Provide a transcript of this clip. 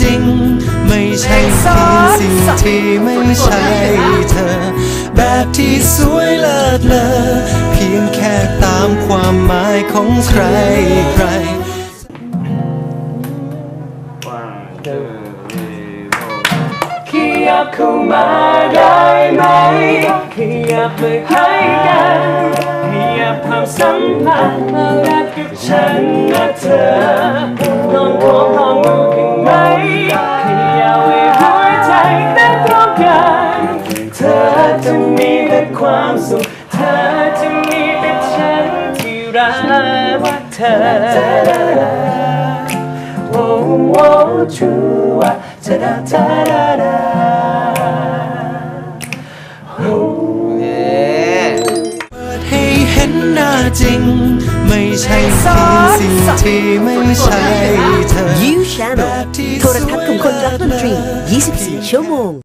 จริง ไม่ใช่เพียงสิ่งที่ไม่ใช่เธอ แบบที่สวยเลิศเลอเพียงแค่ตามความหมายของใครใคร ขยับเข้ามาได้ไหม ขยับมาให้กันขยับความสัมพันธ์รักกับฉันนะเธอนอนคอ เธอจะมีแต่ความสุข เธอจะมีแต่ฉันที่รักเธอโอ้โอ้ชูอะจะดาจะดาดาเปิดให้เห็นหน้าจริง ไม่ใช่เพียงสิ่งที่ไม่ใช่เธอ You Channel โทรทัศน์ของคนรักดนตรี 24 ชั่วโมง